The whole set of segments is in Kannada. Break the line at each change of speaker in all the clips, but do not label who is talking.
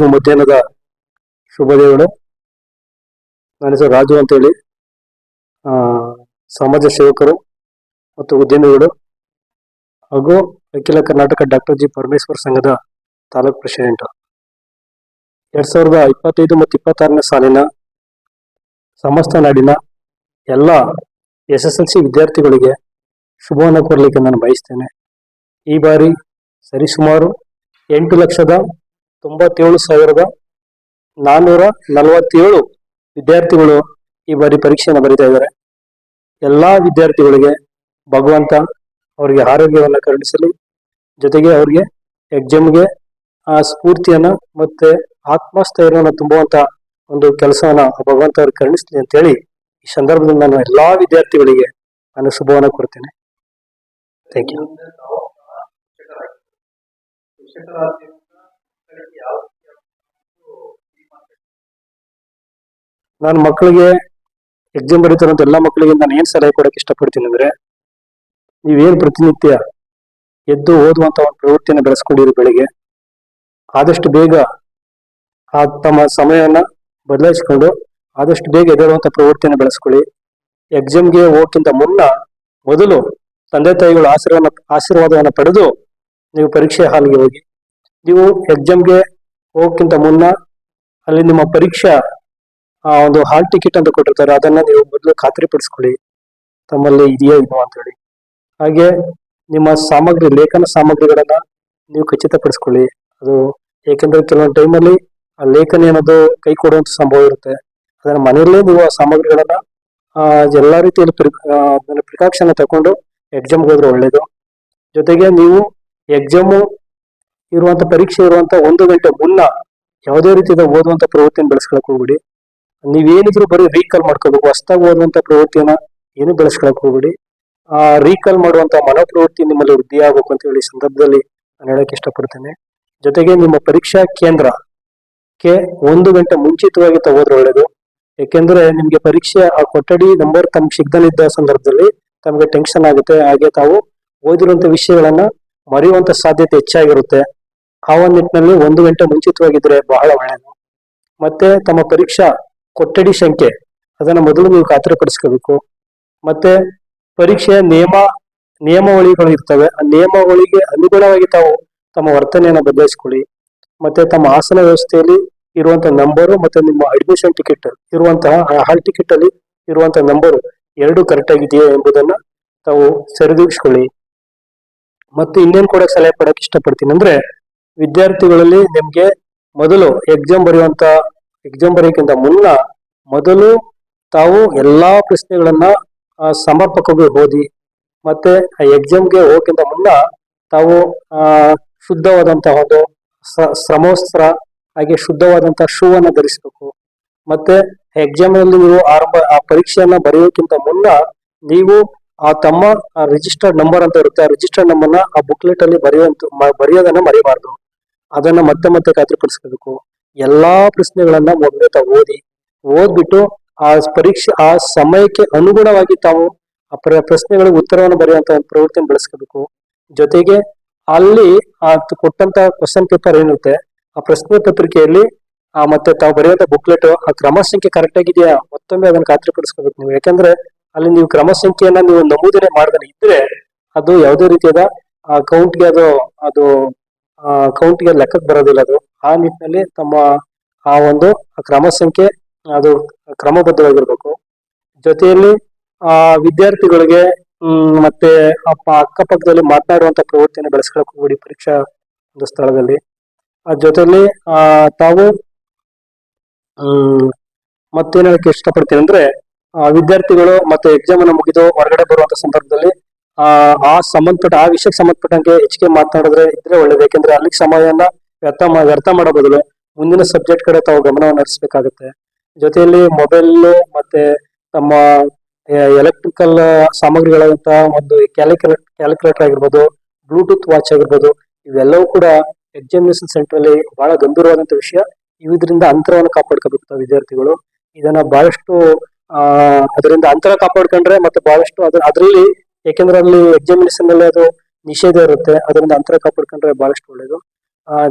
ಮಧ್ಯಾಹ್ನದ ಶುಭೋದಯಗಳು ನನ್ನ ಹೆಸರು ರಾಜು ಅಂತೇಳಿ ಸಮಾಜ ಸೇವಕರು ಮತ್ತು ಉದ್ಯಮಿಗಳು ಹಾಗೂ ಅಖಿಲ ಕರ್ನಾಟಕ ಡಾಕ್ಟರ್ ಜಿ ಪರಮೇಶ್ವರ್ ಸಂಘದ ತಾಲೂಕ್ ಪ್ರೆಸಿಡೆಂಟ್. ಎರಡ್ ಸಾವಿರದ ಇಪ್ಪತ್ತೈದು ಮತ್ತು ಇಪ್ಪತ್ತಾರನೇ ಸಾಲಿನ ಸಮಸ್ತ ನಾಡಿನ ಎಲ್ಲ ಎಸ್ ಎಸ್ ಎಲ್ ಸಿ ವಿದ್ಯಾರ್ಥಿಗಳಿಗೆ ಶುಭವನ್ನು ಕೋರಲಿಕ್ಕೆ ನಾನು ಬಯಸ್ತೇನೆ. ಈ ಬಾರಿ ಸರಿಸುಮಾರು ಎಂಟು ಲಕ್ಷದ ತೊಂಬತ್ತೇಳು ಸಾವಿರದ ನಾನ್ನೂರ ನಲವತ್ತೇಳು ವಿದ್ಯಾರ್ಥಿಗಳು ಈ ಬಾರಿ ಪರೀಕ್ಷೆಯನ್ನು ಬರಿತಾ ಇದ್ದಾರೆ. ಎಲ್ಲ ವಿದ್ಯಾರ್ಥಿಗಳಿಗೆ ಭಗವಂತ ಅವರಿಗೆ ಆರೋಗ್ಯವನ್ನು ಕರುಣಿಸಲಿ. ಜೊತೆಗೆ ಅವರಿಗೆ ಎಕ್ಸಾಮ್ಗೆ ಆ ಸ್ಫೂರ್ತಿಯನ್ನು ಮತ್ತೆ ಆತ್ಮಸ್ಥೈರ್ಯವನ್ನು ತುಂಬುವಂತ ಒಂದು ಕೆಲಸವನ್ನು ಭಗವಂತ ಅವ್ರಿಗೆ ಕರುಣಿಸ್ಲಿ ಅಂತ ಹೇಳಿ ಈ ಸಂದರ್ಭದಲ್ಲಿ ನಾನು ಎಲ್ಲಾ ವಿದ್ಯಾರ್ಥಿಗಳಿಗೆ ನಾನು ಶುಭವನ್ನ ಕೊಡ್ತೇನೆ ಥ್ಯಾಂಕ್ ಯು ನಾನು ಮಕ್ಕಳಿಗೆ ಎಕ್ಸಾಮ್ ಬರೀತಾರಂತ ಎಲ್ಲ ಮಕ್ಕಳಿಗೆ ನಾನು ಏನ್ ಸಲಹೆ ಕೊಡಕ್ಕೆ ಇಷ್ಟಪಡ್ತೀನಿ ಅಂದ್ರೆ, ನೀವೇನ್ ಪ್ರತಿನಿತ್ಯ ಎದ್ದು ಓದುವಂತ ಒಂದು ಪ್ರವೃತ್ತಿಯನ್ನು ಬೆಳೆಸ್ಕೊಂಡಿರಿ ಬೆಳಿಗ್ಗೆ. ಆದಷ್ಟು ಬೇಗ ಆ ತಮ್ಮ ಸಮಯವನ್ನ ಬದಲಾಯಿಸ್ಕೊಂಡು ಆದಷ್ಟು ಬೇಗ ಎದ್ದೇಳುವಂತ ಪ್ರವೃತ್ತಿಯನ್ನು ಬೆಳೆಸ್ಕೊಳ್ಳಿ. ಎಕ್ಸಾಮ್ಗೆ ಹೋಗ್ಕಿಂತ ಮುನ್ನ ಮೊದಲು ತಂದೆ ತಾಯಿಗಳ ಆಶೀರ್ವಾದ, ಆಶೀರ್ವಾದವನ್ನು ಪಡೆದು ನೀವು ಪರೀಕ್ಷೆ ಹಾಲಿಗೆ ಹೋಗಿ. ನೀವು ಎಕ್ಸಾಮ್ಗೆ ಹೋಗಕ್ಕಿಂತ ಮುನ್ನ ಅಲ್ಲಿ ನಿಮ್ಮ ಪರೀಕ್ಷಾ ಒಂದು ಹಾಲ್ ಟಿಕೆಟ್ ಅಂತ ಕೊಟ್ಟಿರ್ತಾರೆ, ಅದನ್ನ ನೀವು ಮೊದಲು ಖಾತ್ರಿಪಡಿಸ್ಕೊಳ್ಳಿ. ತಮ್ಮಲ್ಲಿ ಇದೆಯೋ ಅಂತ ಹೇಳಿ. ಹಾಗೆ ನಿಮ್ಮ ಸಾಮಗ್ರಿ, ಲೇಖನ ಸಾಮಗ್ರಿಗಳನ್ನ ನೀವು ಖಚಿತಪಡಿಸ್ಕೊಳ್ಳಿ. ಅದು ಏಕೆಂದ್ರೆ ಕೆಲವೊಂದು ಟೈಮಲ್ಲಿ ಆ ಲೇಖನ ಏನದು ಕೈ ಕೊಡುವಂತ ಸಂಭವ ಇರುತ್ತೆ. ಅದನ್ನ ಮನೆಯಲ್ಲೇ ನೀವು ಆ ಸಾಮಗ್ರಿಗಳನ್ನ ಎಲ್ಲಾ ರೀತಿಯಲ್ಲಿ ಪ್ರಿಕಾಕ್ಷನ್ ತಗೊಂಡು ಎಕ್ಸಾಮ್ಗೆ ಹೋದ್ರೆ ಒಳ್ಳೇದು. ಜೊತೆಗೆ ನೀವು ಎಕ್ಸಾಮು ಇರುವಂತ ಪರೀಕ್ಷೆ ಇರುವಂತ ಒಂದು ಗಂಟೆ ಮುನ್ನ ಯಾವುದೇ ರೀತಿಯ ಓದುವಂತ ಪ್ರವೃತ್ತಿಯನ್ನು ಬೆಳೆಸ್ಕೊಳಕ್ ಹೋಗ್ಬಿಡಿ. ನೀವೇನಿದ್ರು ಬರೀ ರೀಕಾಲ್ ಮಾಡ್ಕೋಬೇಕು, ಹೊಸದಾಗಿ ಓದುವಂತ ಪ್ರವೃತ್ತಿಯನ್ನ ಏನು ಬೆಳೆಸ್ಕೊಳಕ್ ಹೋಗ್ಬಿಡಿ. ಆ ರೀಕಾಲ್ ಮಾಡುವಂತ ಮನೋಪ್ರವೃತ್ತಿ ನಿಮ್ಮಲ್ಲಿ ವೃದ್ಧಿ ಆಗ್ಬೇಕು ಅಂತ ಹೇಳಿ ಸಂದರ್ಭದಲ್ಲಿ ನಾನು ಹೇಳಕ್ ಇಷ್ಟಪಡ್ತೇನೆ. ಜೊತೆಗೆ ನಿಮ್ಮ ಪರೀಕ್ಷಾ ಕೇಂದ್ರ ಕೆ ಒಂದು ಗಂಟೆ ಮುಂಚಿತವಾಗಿ ತಗೋದ್ರೆ ಒಳ್ಳೇದು. ಯಾಕೆಂದ್ರೆ ನಿಮ್ಗೆ ಪರೀಕ್ಷೆ ಆ ಕೊಠಡಿ ನಂಬರ್ ತಮ್ಗೆ ಸಿಗ್ಧನಿದ್ದ ಸಂದರ್ಭದಲ್ಲಿ ತಮಗೆ ಟೆನ್ಷನ್ ಆಗುತ್ತೆ. ಹಾಗೆ ತಾವು ಓದಿರುವಂತ ವಿಷಯಗಳನ್ನ ಮರೆಯುವಂತ ಸಾಧ್ಯತೆ ಹೆಚ್ಚಾಗಿರುತ್ತೆ. ಆ ಒಂದು ನಿಟ್ಟಿನಲ್ಲಿ ಒಂದು ಗಂಟೆ ಮುಂಚಿತವಾಗಿದ್ರೆ ಬಹಳ ಒಳ್ಳೆಯದು ಮತ್ತೆ ತಮ್ಮ ಪರೀಕ್ಷಾ ಕೊಠಡಿ ಸಂಖ್ಯೆ, ಅದನ್ನ ಮೊದಲು ನೀವು ಖಾತ್ರಿಪಡಿಸ್ಕೋಬೇಕು. ಮತ್ತೆ ಪರೀಕ್ಷೆಯ ನಿಯಮ, ನಿಯಮಾವಳಿಗಳು ಇರ್ತವೆ. ಆ ನಿಯಮಾವಳಿಗೆ ಅನುಗುಣವಾಗಿ ತಾವು ತಮ್ಮ ವರ್ತನೆಯನ್ನು ಬದಲಾಯಿಸ್ಕೊಳ್ಳಿ. ಮತ್ತೆ ತಮ್ಮ ಆಸನ ವ್ಯವಸ್ಥೆಯಲ್ಲಿ ಇರುವಂತಹ ನಂಬರು ಮತ್ತೆ ನಿಮ್ಮ ಅಡ್ಮಿಷನ್ ಟಿಕೆಟ್ ಇರುವಂತಹ ಹಾಲ್ ಟಿಕೆಟ್ ಅಲ್ಲಿ ಇರುವಂತಹ ನಂಬರು ಎರಡು ಕರೆಕ್ಟ್ ಆಗಿದೆಯಾ ಎಂಬುದನ್ನ ತಾವು ಸರಿದೂಗಿಸ್ಕೊಳ್ಳಿ. ಮತ್ತೆ ಇನ್ನೇನ್ ಕೂಡ ಸಲಹೆ ಪಡಕ್ ಇಷ್ಟಪಡ್ತೀನಿ. ಅಂದ್ರೆ ವಿದ್ಯಾರ್ಥಿಗಳಲ್ಲಿ ನಿಮ್ಗೆ ಮೊದಲು ಎಕ್ಸಾಮ್ ಬರೆಯುವಂತ ಎಕ್ಸಾಮ್ ಬರೆಯೋಕ್ಕಿಂತ ಮುನ್ನ ಮೊದಲು ತಾವು ಎಲ್ಲಾ ಪ್ರಶ್ನೆಗಳನ್ನ ಸಮರ್ಪಕವಾಗಿ ಓದಿ, ಮತ್ತೆ ಆ ಎಕ್ಸಾಮ್ಗೆ ಹೋಗಕ್ಕಿಂತ ಮುನ್ನ ತಾವು ಶುದ್ಧವಾದಂತಹ ಒಂದು ಶ್ರಮೋಸ್ತ್ರ ಹಾಗೆ ಶುದ್ಧವಾದಂತಹ ಶೂ ಅನ್ನ ಧರಿಸಬೇಕು. ಮತ್ತೆ ಎಕ್ಸಾಮ್ನಲ್ಲಿ ನೀವು ಆರಂಭ, ಆ ಪರೀಕ್ಷೆಯನ್ನ ಬರೆಯೋಕ್ಕಿಂತ ಮುನ್ನ ನೀವು ಆ ತಮ್ಮ ರಿಜಿಸ್ಟರ್ಡ್ ನಂಬರ್ ಅಂತ ಇರುತ್ತೆ. ಆ ರಿಜಿಸ್ಟರ್ಡ್ ನಂಬರ್ನ ಆ ಬುಕ್ಲೆಟ್ ಅಲ್ಲಿ ಬರೆಯುವಂತ ಬರೆಯೋದನ್ನ ಮರಿಬಾರ್ದು. ಅದನ್ನ ಮತ್ತೆ ಮತ್ತೆ ಖಾತ್ರಿಪಡಿಸ್ಕೋಬೇಕು. ಎಲ್ಲಾ ಪ್ರಶ್ನೆಗಳನ್ನ ಮೊದಲೇ ತಾವು ಓದಿ, ಓದ್ಬಿಟ್ಟು ಆ ಪರೀಕ್ಷೆ, ಆ ಸಮಯಕ್ಕೆ ಅನುಗುಣವಾಗಿ ತಾವು ಆ ಪ್ರ, ಪ್ರಶ್ನೆಗಳಿಗೆ ಉತ್ತರವನ್ನು ಬರೆಯುವಂತ ಒಂದು ಪ್ರವೃತ್ತಿಯನ್ನು ಬೆಳೆಸ್ಕೋಬೇಕು. ಜೊತೆಗೆ ಅಲ್ಲಿ ಆ ಕೊಟ್ಟಂತ ಕ್ವಶನ್ ಪೇಪರ್ ಏನಿರುತ್ತೆ, ಆ ಪ್ರಶ್ನೆ ಪತ್ರಿಕೆಯಲ್ಲಿ, ಆ ಮತ್ತೆ ತಾವು ಬರೆಯುವಂತ ಬುಕ್ಲೆಟ್ ಆ ಕ್ರಮ ಸಂಖ್ಯೆ ಕರೆಕ್ಟ್ ಆಗಿದೆಯಾ? ಮತ್ತೊಮ್ಮೆ ಅದನ್ನ ಖಾತ್ರಿಪಡಿಸ್ಕೋಬೇಕು ನೀವು. ಯಾಕಂದ್ರೆ ಅಲ್ಲಿ ನೀವು ಕ್ರಮ ಸಂಖ್ಯೆಯನ್ನ ನೀವು ನಮೂದನೆ ಮಾಡದೇ ಇದ್ರೆ ಅದು ಯಾವುದೇ ರೀತಿಯಾದ ಕೌಂಟ್ಗೆ ಅದು ಅದು ಕೌಂಟ್ಗೆ ಲೆಕ್ಕಕ್ಕೆ ಬರೋದಿಲ್ಲ ಅದು. ಆ ನಿಟ್ಟಿನಲ್ಲಿ ತಮ್ಮ, ಆ ಒಂದು ಕ್ರಮ ಸಂಖ್ಯೆ ಅದು ಕ್ರಮಬದ್ಧವಾಗಿರ್ಬೇಕು. ಜೊತೆಯಲ್ಲಿ, ಆ, ವಿದ್ಯಾರ್ಥಿಗಳಿಗೆ ಮತ್ತೆ ಅಪ್ಪ, ಅಕ್ಕಪಕ್ಕದಲ್ಲಿ ಮಾತನಾಡುವಂತ ಪ್ರವೃತ್ತಿಯನ್ನು ಬೆಳೆಸ್ಕೊಳಕ್ ಹೋಗ್ಬಿಡಿ ಪರೀಕ್ಷಾ ಒಂದು ಸ್ಥಳದಲ್ಲಿ. ಆ, ಜೊತೆಯಲ್ಲಿ, ಆ, ತಾವು, ಹ್ಮ್ ಮತ್ತೇನ್ ಹೇಳಕ್ ಇಷ್ಟಪಡ್ತೀನಿ ಅಂದ್ರೆ ವಿದ್ಯಾರ್ಥಿಗಳು ಮತ್ತೆ ಎಕ್ಸಾಮ್ ಅನ್ನು ಮುಗಿದು ಹೊರಗಡೆ ಬರುವಂತ ಸಂದರ್ಭದಲ್ಲಿ, ಆ ಸಂಬಂಧಪಟ್ಟ, ಆ ವಿಷಯಕ್ಕೆ ಸಂಬಂಧಪಟ್ಟಂಗೆ ಹೆಚ್ಚಿಗೆ ಮಾತನಾಡಿದ್ರೆ ಇದ್ರೆ ಒಳ್ಳೇದು. ಯಾಕೆಂದ್ರೆ ಅಲ್ಲಿಗೆ ಸಮಯನ ವ್ಯರ್ಥ ವ್ಯರ್ಥ ಮಾಡೋ ಬದಲು ಮುಂದಿನ ಸಬ್ಜೆಕ್ಟ್ ಕಡೆ ತಾವು ಗಮನವನ್ನು ಹರಿಸಬೇಕಾಗುತ್ತೆ. ಜೊತೆಯಲ್ಲಿ ಮೊಬೈಲ್ ಮತ್ತೆ ತಮ್ಮ ಎಲೆಕ್ಟ್ರಿಕಲ್ ಸಾಮಗ್ರಿಗಳಂತ ಒಂದು ಕ್ಯಾಲ್ಕುಲೇಟ್ ಕ್ಯಾಲ್ಕುಲೇಟರ್ ಆಗಿರ್ಬೋದು ಬ್ಲೂಟೂತ್ ವಾಚ್ ಆಗಿರ್ಬೋದು, ಇವೆಲ್ಲವೂ ಕೂಡ ಎಕ್ಸಾಮಿನೇಷನ್ ಸೆಂಟರ್ ಅಲ್ಲಿ ಬಹಳ ಗಂಭೀರವಾದಂತ ವಿಷಯ. ಇದರಿಂದ ಅಂತರವನ್ನು ಕಾಪಾಡ್ಕೋಬೇಕು ವಿದ್ಯಾರ್ಥಿಗಳು. ಇದನ್ನ ಬಹಳಷ್ಟು ಆ, ಅದರಿಂದ ಅಂತರ ಕಾಪಾಡ್ಕೊಂಡ್ರೆ ಮತ್ತೆ ಬಹಳಷ್ಟು ಅದ್ರ, ಅದರಲ್ಲಿ ಯಾಕೆಂದ್ರೆ ಅಲ್ಲಿ ಎಕ್ಸಾಮಿನೇಷನ್ ಅಲ್ಲಿ ಅದು ನಿಷೇಧ ಇರುತ್ತೆ, ಅದರಿಂದ ಅಂತರ ಕಾಪಾಡ್ಕೊಂಡ್ರೆ ಬಹಳಷ್ಟು ಒಳ್ಳೇದು.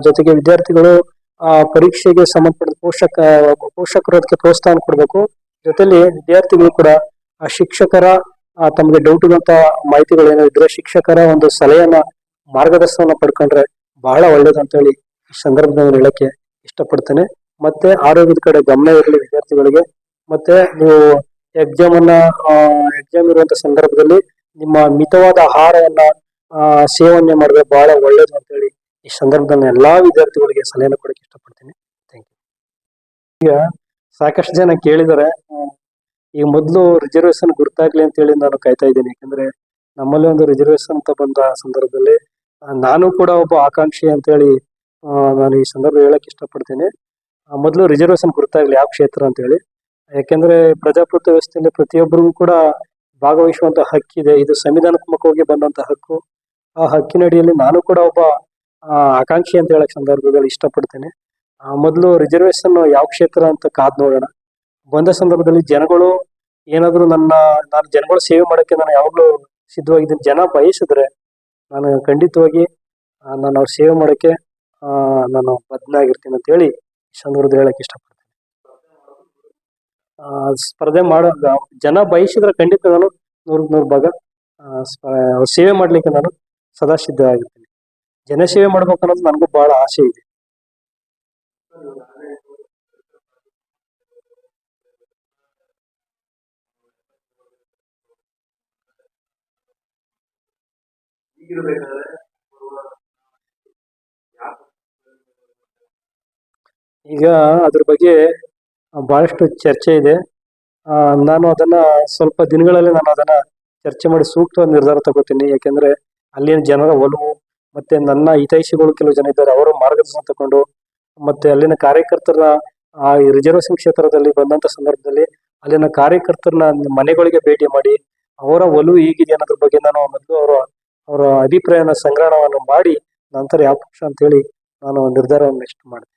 ಜೊತೆಗೆ ವಿದ್ಯಾರ್ಥಿಗಳು, ಆ, ಪರೀಕ್ಷೆಗೆ ಸಂಬಂಧಪಟ್ಟ ಪೋಷಕ, ಪೋಷಕರು ಅದಕ್ಕೆ ಪ್ರೋತ್ಸಾಹ ಕೊಡಬೇಕು. ಜೊತೆಲಿ ವಿದ್ಯಾರ್ಥಿಗಳು ಕೂಡ, ಆ ಶಿಕ್ಷಕರ ತಮಗೆ ಮಾಹಿತಿಗಳು ಏನೋ ಇದ್ರೆ ಶಿಕ್ಷಕರ ಒಂದು ಸಲಹೆಯನ್ನ, ಮಾರ್ಗದರ್ಶನವನ್ನ ಪಡ್ಕೊಂಡ್ರೆ ಬಹಳ ಒಳ್ಳೇದು ಅಂತ ಹೇಳಿ ಈ ಸಂದರ್ಭದಲ್ಲಿ ಹೇಳಕ್ಕೆ ಇಷ್ಟಪಡ್ತೇನೆ. ಮತ್ತೆ ಆರೋಗ್ಯದ ಕಡೆ ಗಮನ ಇರಲಿ ವಿದ್ಯಾರ್ಥಿಗಳಿಗೆ. ಮತ್ತೆ ನೀವು ಎಕ್ಸಾಮ್ ಅನ್ನ ಎಕ್ಸಾಮ್ ಇರುವಂತ ಸಂದರ್ಭದಲ್ಲಿ ನಿಮ್ಮ ಮಿತವಾದ ಆಹಾರವನ್ನ ಸೇವನೆ ಮಾಡಿದ್ರೆ ಬಹಳ ಒಳ್ಳೇದು ಅಂತ ಹೇಳಿ ಈ ಸಂದರ್ಭದಲ್ಲಿ ಎಲ್ಲಾ ವಿದ್ಯಾರ್ಥಿಗಳಿಗೆ ಸಲಹೆ ಕೊಡಕ್ಕೆ ಇಷ್ಟಪಡ್ತೀನಿ. ಥ್ಯಾಂಕ್ ಯು ಈಗ ಸಾಕಷ್ಟು ಜನ ಕೇಳಿದರೆ ಈಗ ಮೊದಲು ರಿಸರ್ವೇಶನ್ ಗುರ್ತಾಗ್ಲಿ ಅಂತ ಹೇಳಿ ನಾನು ಕಾಯ್ತಾ ಇದ್ದೀನಿ. ಯಾಕಂದ್ರೆ ನಮ್ಮಲ್ಲಿ ಒಂದು ರಿಸರ್ವೇಶನ್ ಅಂತ ಬಂದ ಸಂದರ್ಭದಲ್ಲಿ ನಾನು ಕೂಡ ಒಬ್ಬ ಆಕಾಂಕ್ಷಿ ಅಂತ ಹೇಳಿ ನಾನು ಈ ಸಂದರ್ಭ ಹೇಳಕ್ ಇಷ್ಟಪಡ್ತೀನಿ. ಮೊದಲು ರಿಸರ್ವೇಶನ್ ಗುರ್ತಾಗ್ಲಿ ಯಾವ ಕ್ಷೇತ್ರ ಅಂತ ಹೇಳಿ ಯಾಕೆಂದ್ರೆ ಪ್ರಜಾಪ್ರಭುತ್ವ ವ್ಯವಸ್ಥೆಯಲ್ಲಿ ಪ್ರತಿಯೊಬ್ಬರಿಗೂ ಕೂಡ ಭಾಗವಹಿಸುವಂತ ಹಕ್ಕಿದೆ ಇದು. ಸಂವಿಧಾನಾತ್ಮಕವಾಗಿ ಬಂದಂತ ಹಕ್ಕು. ಆ ಹಕ್ಕಿನಡಿಯಲ್ಲಿ ನಾನು ಕೂಡ ಒಬ್ಬ ಆಕಾಂಕ್ಷಿ ಅಂತ ಹೇಳಕ್ ಸಂದರ್ಭದಲ್ಲಿ ಇಷ್ಟಪಡ್ತೇನೆ. ಮೊದಲು ರಿಸರ್ವೇಶನ್ ಯಾವ ಕ್ಷೇತ್ರ ಅಂತ ಕಾದ್ ನೋಡೋಣ. ಬಂದ ಸಂದರ್ಭದಲ್ಲಿ ಜನಗಳು ಏನಾದರೂ ನನ್ನ, ನಾನು ಜನಗಳ ಸೇವೆ ಮಾಡಕ್ಕೆ ನಾನು ಯಾವಾಗ್ಲೂ ಸಿದ್ಧವಾಗಿದ್ದೀನಿ. ಜನ ಬಯಸಿದ್ರೆ ನಾನು ಖಂಡಿತವಾಗಿ ನಾನು ಅವ್ರ ಸೇವೆ ಮಾಡಕ್ಕೆ ನಾನು ಬದ್ನಾಗಿರ್ತೀನಿ ಅಂತ ಹೇಳಿ ಸಂದರ್ಭದಲ್ಲಿ ಹೇಳಕ್ ಇಷ್ಟಪಡ್ತೀನಿ. ಸ್ಪರ್ಧೆ ಮಾಡೋ ಜನ ಬಯಸಿದ್ರೆ ಖಂಡಿತ ನಾನು ನೂರು ನೂರು ಭಾಗ ಸೇವೆ ಮಾಡ್ಲಿಕ್ಕೆ ನಾನು ಸದಾ ಸಿದ್ಧವಾಗಿರ್ತೀನಿ. ಜನ ಸೇವೆ ಮಾಡ್ಬೇಕು ಅನ್ನೋದು ನನಗೂ ಬಹಳ ಆಸೆ ಇದೆ. ಈಗ ಅದ್ರ ಬಗ್ಗೆ ಬಹಳಷ್ಟು ಚರ್ಚೆ ಇದೆ. ನಾನು ಅದನ್ನ ಸ್ವಲ್ಪ ದಿನಗಳಲ್ಲಿ ನಾನು ಅದನ್ನ ಚರ್ಚೆ ಮಾಡಿ ಸೂಕ್ತ ನಿರ್ಧಾರ ತಗೋತೀನಿ. ಯಾಕೆಂದ್ರೆ ಅಲ್ಲಿನ ಜನರ ಒಲವು ಮತ್ತೆ ನನ್ನ ಹಿತೈಷಿಗಳು ಕೆಲವು ಜನ ಇದ್ದಾರೆ, ಅವರ ಮಾರ್ಗದರ್ಶನ ತಗೊಂಡು ಮತ್ತೆ ಅಲ್ಲಿನ ಕಾರ್ಯಕರ್ತರ ಆ ರಿಸರ್ವೇಷನ್ ಕ್ಷೇತ್ರದಲ್ಲಿ ಬಂದಂತ ಸಂದರ್ಭದಲ್ಲಿ ಅಲ್ಲಿನ ಕಾರ್ಯಕರ್ತರನ್ನ ಮನೆಗಳಿಗೆ ಭೇಟಿ ಮಾಡಿ, ಅವರ ಒಲವು ಹೀಗಿದೆ ಅನ್ನೋದ್ರ ಬಗ್ಗೆ ನಾನು ಮೊದಲು ಅವರ ಅವರ ಅಭಿಪ್ರಾಯನ ಸಂಗ್ರಹಣವನ್ನು ಮಾಡಿ, ನಂತರ ಯಾವ ಪಕ್ಷ ಅಂತ ಹೇಳಿ ನಾನು ನಿರ್ಧಾರವನ್ನು ಇಷ್ಟು ಮಾಡ್ತೀನಿ.